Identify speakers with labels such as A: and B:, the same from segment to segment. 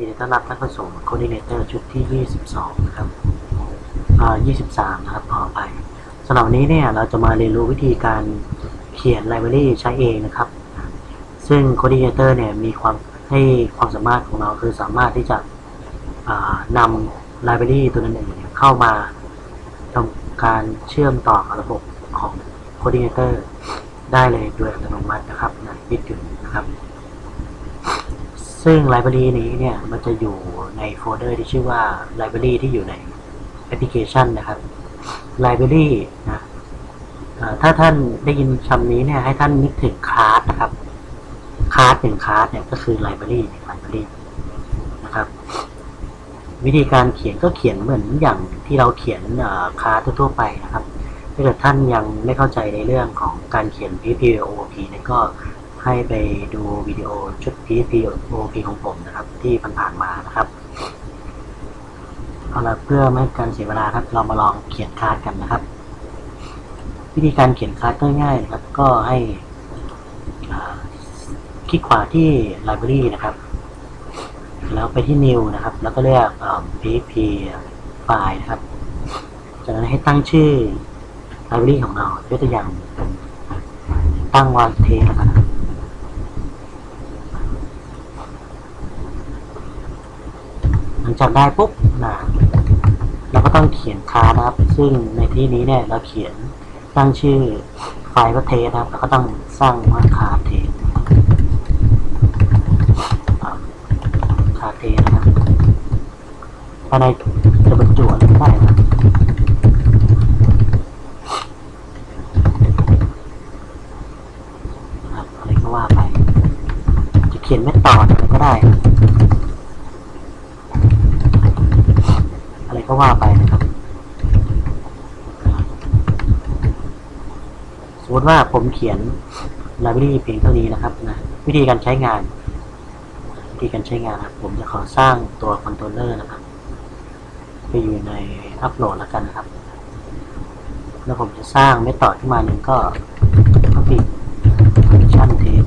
A: ยินดีต้อนรับท่านผู้ชม Coordinator ชุดที่ 22 นะครับอ่า23 นะครับ ขอไปสำหรับวันนี้เนี่ย เราจะมาเรียนรู้วิธีการเขียนไลบรารีใช้เองนะครับ ซึ่ง Coordinator เนี่ย มีความให้ความสามารถของเราคือสามารถที่จะนำไลบรารีตัวนั้นเองเข้ามาทำการเชื่อมต่อกับระบบของ Coordinator ได้เลยโดยอัตโนมัตินะครับในวิดอยู่นะครับ ซึ่งไลบรารีนี้เนี่ยมันจะอยู่ในโฟลเดอร์ที่ชื่อว่าไลบรารีที่อยู่ในแอปพลิเคชันนะครับไลบรารีนะถ้าท่านได้ยินคำนี้เนี่ยให้ท่านนึกถึงคลาสนะครับคลาสหนึ่งคลาสเนี่ยก็คือไลบรารีไลบรารีนะครับ วิธีการเขียนก็เขียนเหมือนอย่างที่เราเขียนคลาสทั่วๆไปนะครับถ้าเกิดท่านยังไม่เข้าใจในเรื่องของการเขียน PPOP เนี่ยก็ ให้ไปดูวิดีโอชุด PHP OP ของผมนะครับ ที่ผ่านๆมานะครับเอาละเพื่อไม่ให้การเสียเวลาครับ เรามาลองเขียนคลาสกันนะครับ วิธีการเขียนคลาสง่ายๆนะครับ ก็ให้คลิกขวาที่ Library นะครับ แล้วไปที่ New นะครับ แล้วก็เลือก PHP ไฟล์นะครับ จากนั้นให้ตั้งชื่อ library ของเรายกตัวอย่างตั้งวางเทแล้วกันนะครับหลัง จาได้ปุ๊บนะเราก็ต้องเขียนค้านะครับ ซึ่งในที่นี้เนี่ยเราเขียนตั้งชื่อไฟล์ว่าเทสนะครับ แล้วก็ต้องสร้างว่าคาเทสคาเทสนะครับภายในจะบรรจุอะไรก็ได้นะครับ ครับอะไรก็ว่าไป จะเขียนไม่ต่ออะไรก็ได้ อะไรก็ว่าไปนะครับ ส มมติว่าผมเขียนไลบรารีเพียงเท่านี้นะครับนะวิธีการใช้งาน วิธีการใช้งานครับ ผมจะขอสร้างตัวคอนโทรลเลอร์นะครับไปอยู่ในอัปโหลดแล้วกันนะครับ แล้วผมจะสร้างเมธอดขึ้นมาหนึ่งก็ก็ปิดฟังก์ชันเทส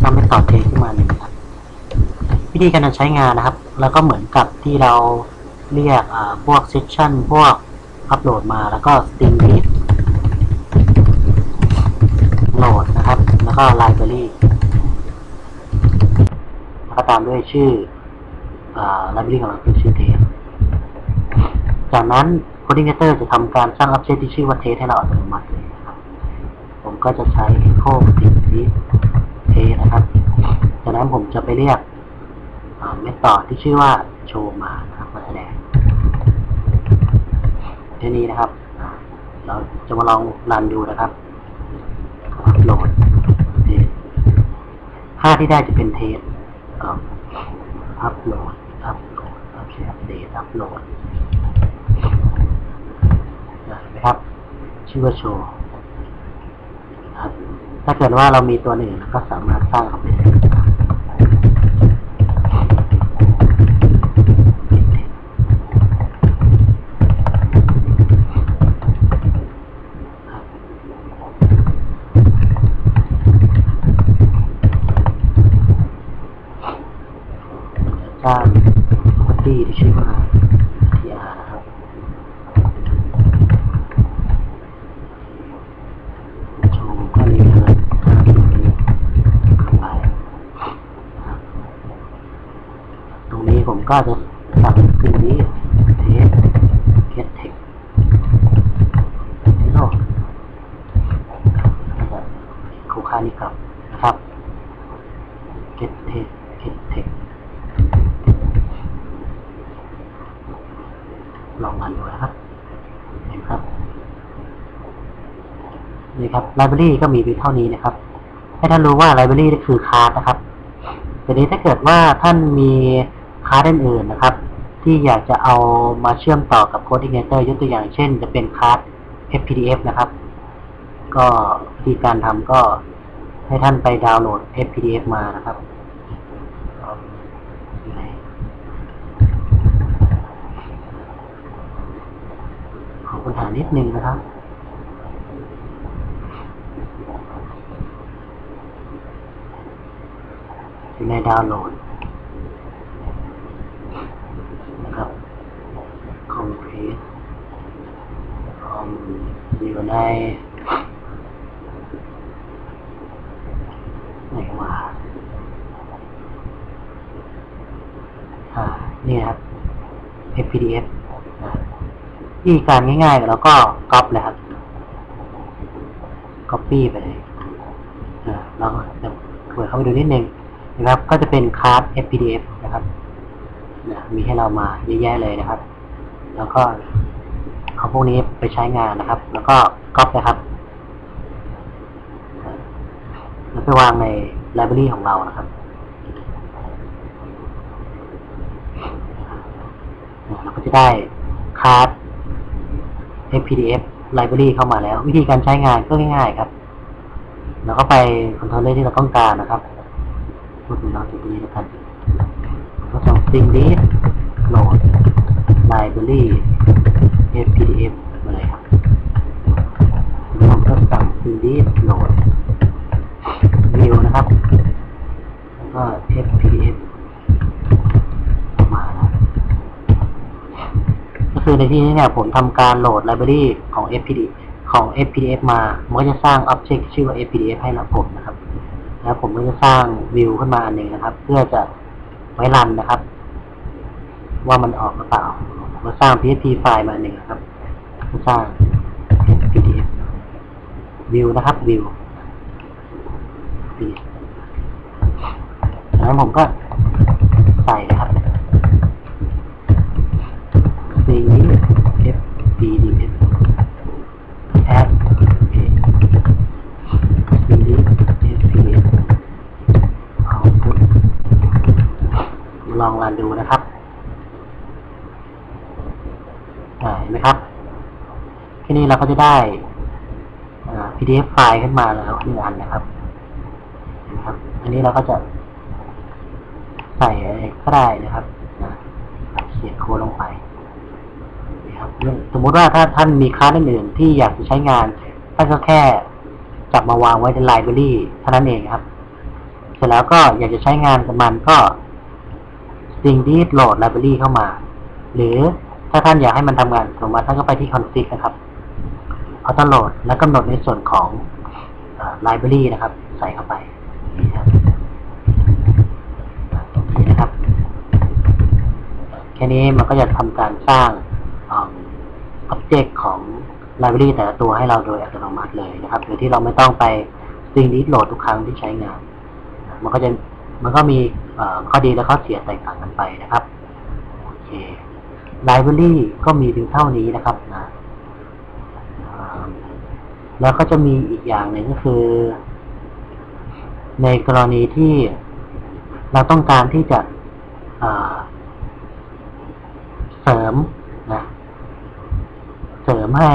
A: สร้างเมธอดเทสขึ้นมาหนึ่งครับ วิธีการใช้งานนะครับ แล้วก็เหมือนกับที่เราเรียกอ่าพวกเซสชันพวกอัปโหลดมาแล้วก็ string read โหลดนะครับ แล้วก็ library แล้วก็ตามด้วยชื่ออ่า library ของเราคือชื่อเทสจากนั้น coordinator จะทำการสร้าง object ที่ชื่อว่าเทสให้เราอัตโนมัติเลยนะครับ ผมก็จะใช้ echo ติดที่เทสนะครับ จากนั้นผมจะไปเรียกเมธอดที่ชื่อว่าโชว์มานะครับมาแสดงทีนี้นะครับ เราจะมาลองรันดูนะครับอัปโหลดเทส ค่าที่ได้จะเป็นเทสอัพโหลดอัพโหลดอัพเดตอัปเดตอัพโหลดนะครับ ชื่อว่าโชว์ถ้าเกิดว่าเรามีตัวหนึ่งก็สามารถสร้างเข้าไปได้ ก็จะสั่งคือนี้เทสเทสเทคเฮลโลแล้วก็คู่ค่านี้กับนะครับ get test get tech ลองมันดูนะครับเห็นครับนี่ครับไลบรารีก็มีเพียงเท่านี้นะครับ ให้ท่านรู้ว่าไลบรารีคือคลาสนะครับทีนี้ถ้าเกิดว่าท่านมี คลาสอื่นนะครับ ที่อยากจะเอามาเชื่อมต่อกับ Coordinator ยกตัวอย่างเช่น จะเป็นคลาส FPDF นะครับ ก็วิธีการทำก็ให้ท่านไปดาวน์โหลด FPDF มานะครับอยู่ไหนขอค้นหานิดนึงนะครับอยู่ในดาวน์โหลด อยู่ ในไหนวะอ่า นี่ครับ FPDF นะวิธีการง่ายๆแล้วก็ก๊อปเลยครับ Copy ไปเลยอ่าเราจะเปิดเข้าไปดูนิดนึงนะครับ ก็จะเป็นคลาส FPDF นะครับ มีให้เรามาเยอะแยะเลยนะครับ แล้วก็ เอาพวกนี้ไปใช้งานนะครับ แล้วก็ก๊อปนะครับแล้วไปวางในไลบรารีของเรานะครับเราก็จะได้คลาส FPDF Library เข้ามาแล้ว วิธีการใช้งานก็ง่ายๆครับเราก็ไปคอนโทรลเลอร์ที่เราต้องการนะครับพูดถึงเราตรงนี้นะครับก็ต้อง string list load library FPDF มาเลยครับล้วผมก็สั่ง string list load view นะครับ แล้วก็ FPDF ออกมานะก็คือในที่นี้เนี่ยผมทำการโหลดไลบรารีของ FPD ของ FPDF มา มันก็จะสร้าง Object ชื่อว่า FPDF ให้เราผมนะครับ แล้วผมก็จะสร้างวิวขึ้นมาอันหนึ่งนะครับ เพื่อจะไว้รันนะครับ ว่ามันออกหรือเปล่า ผมก็สร้าง PHP ไฟล์มาหนึ่งครับ สร้าง FPDF วิวนะครับวิวจากนั้นผมก็ใส่นะครับ C F B D S add a C D S P S เอาลองรันดูนะครับอ่า เห็นไหมครับ ที่นี่เราก็จะได้ PDF ไฟล์ขึ้นมาแล้วหนึ่งอันนะครับนะครับ อันนี้เราก็จะใส่อะไรก็ได้นะครับนะเขียนโค้ดลงไปนะครับสมมติว่าถ้าท่านมีคลาอื่นๆที่อยากจะใช้งานท่านก็แค่จับมาวางไว้ในไลบรารีเท่านั้นเองครับ เสร็จแล้วก็อยากจะใช้งานกับมันก็ string this load library เข้ามา หรือ ถ้าท่านอยากให้มันทำงานสมมติท่านก็ไปที่ config นะครับ auto load แล้วกำหนดในส่วนของไลบรารีนะครับ ใส่เข้าไปนี่คนะครับ แค่นี้มันก็จะทำการสร้างอ็อบเจกต์ของ library แต่ละตัวให้เราโดยอัตโนมัติเลยนะครับ โดยที่เราไม่ต้องไป string list load ทุกครั้งที่ใช้งาน มันก็จะมันก็มีข้อดีและข้อเสียแตกต่างกันไปนะครับ โอเค library ก็มีเพียงเท่านี้นะครับนะแล้วก็จะมีอีกอย่างหนึ่งก็คือ ในกรณีที่เราต้องการที่จะเสริมนะเสริมให้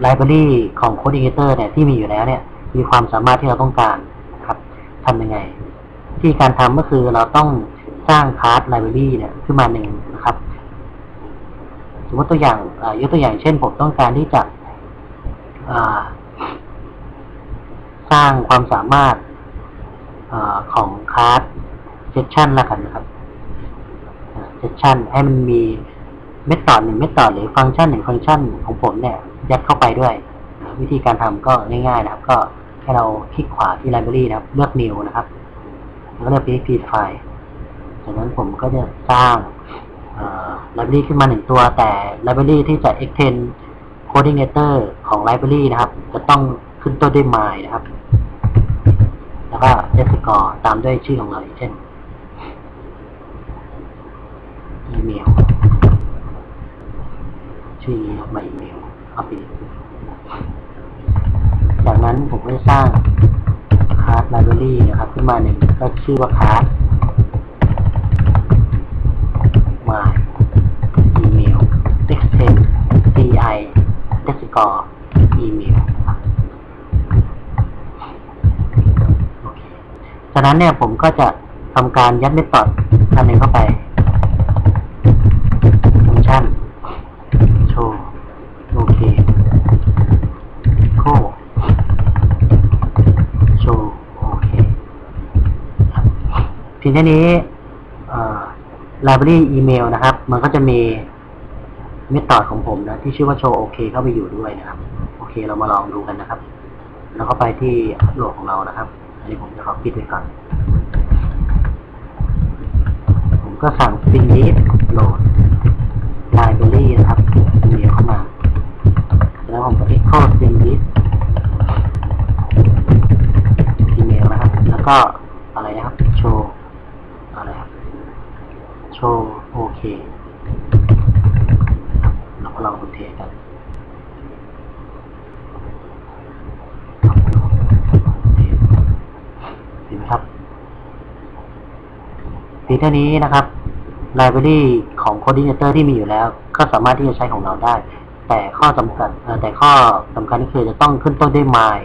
A: ไลบรารีของ Codeigator เนี่ยที่มีอยู่แล้วเนี่ย มีความสามารถที่เราต้องการครับทำยังไง ที่การทำก็คือเราต้อง สร้างคลาสไลบรารีเนี่ยขึ้นมาหนึ่งนะครับ สมมติตัวอย่างยกตัวอย่างเช่นผมต้องการที่จะสร้างความสามารถอของคลาสเซสชันละกันนะครับเซสชันให้มันมีเมธอดหนึ่งเมธอดหรือฟังก์ชันหนึ่งฟังก์ชันของผมเนี่ย ยัดเข้าไปด้วย วิธีการทำก็ง่ายๆนะครับ ก็ให้เราคลิกขวาที่ Library นะครับ เลือก New นะครับ แล้วก็เลือก PHP ไฟล์ จากนั้นผมก็จะสร้าง Library ขึ้นมาหนึ่งตัว แต่ Library ที่จะ extend coordinator ของ Library นะครับ จะต้องขึ้นต้นด้วย my นะครับ แล้วก็ s c o r e ตามด้วยชื่อของเราเช่นอีเมลชื่อนี้ครับมาอีเมลเอาไปจากนั้นผมก็จะสร้างคลาสไลบรารีนะครับ ขึ้นมาหนึ่งก็ชื่อว่าค underscore email โอเคจากนั้นเนี่ยผมก็จะทำการยัดเมธอดอันหนึ่งเข้าไปฟังก์ชันโชว์โอเคโคโชว์โอเคเพีแค่นี้ไลบรารีอีเมลนะครับ มันก็จะมี เมธอดของผมนะ ที่ชื่อว่าโชว์โอเคเข้าไปอยู่ด้วยนะครับ โอเคเรามาลองดูกันนะครับ แล้วก็ไปที่โหลดของเรานะครับ อันนี้ผมจะขอปิดไว้ก่อน ผมก็สั่ง string list โหลด library นะครับอีเมลเข้ามา แล้วผมก็ echo string list อีเมลนะครับ แล้วก็อะไรนะครับ โชว์อะไรครับ โชว์โอเค เราก็ลองดูเทสกันเห็นไหมครับเพียงเท่านี้นะครับ library ของ coordinator ที่มีอยู่แล้ว ก็สามารถที่จะใช้ของเราได้ แต่ข้อจำกัดแต่ข้อสำคัญก็คือจะต้องขึ้นต้นด้วย my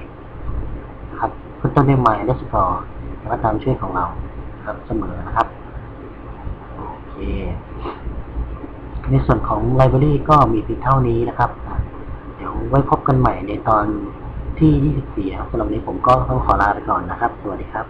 A: ครับ ขึ้นต้นด้วย my underscore แล้วก็ตามชื่อของเรา ครับเสมอนะครับ โอเค ในส่วนของ library ก็มีเพียงเท่านี้นะครับ เดี๋ยวไว้พบกันใหม่ในตอนที่ 24ครับสำหรับนี้ผมก็ต้องขอลาไปก่อนนะครับ สวัสดีครับ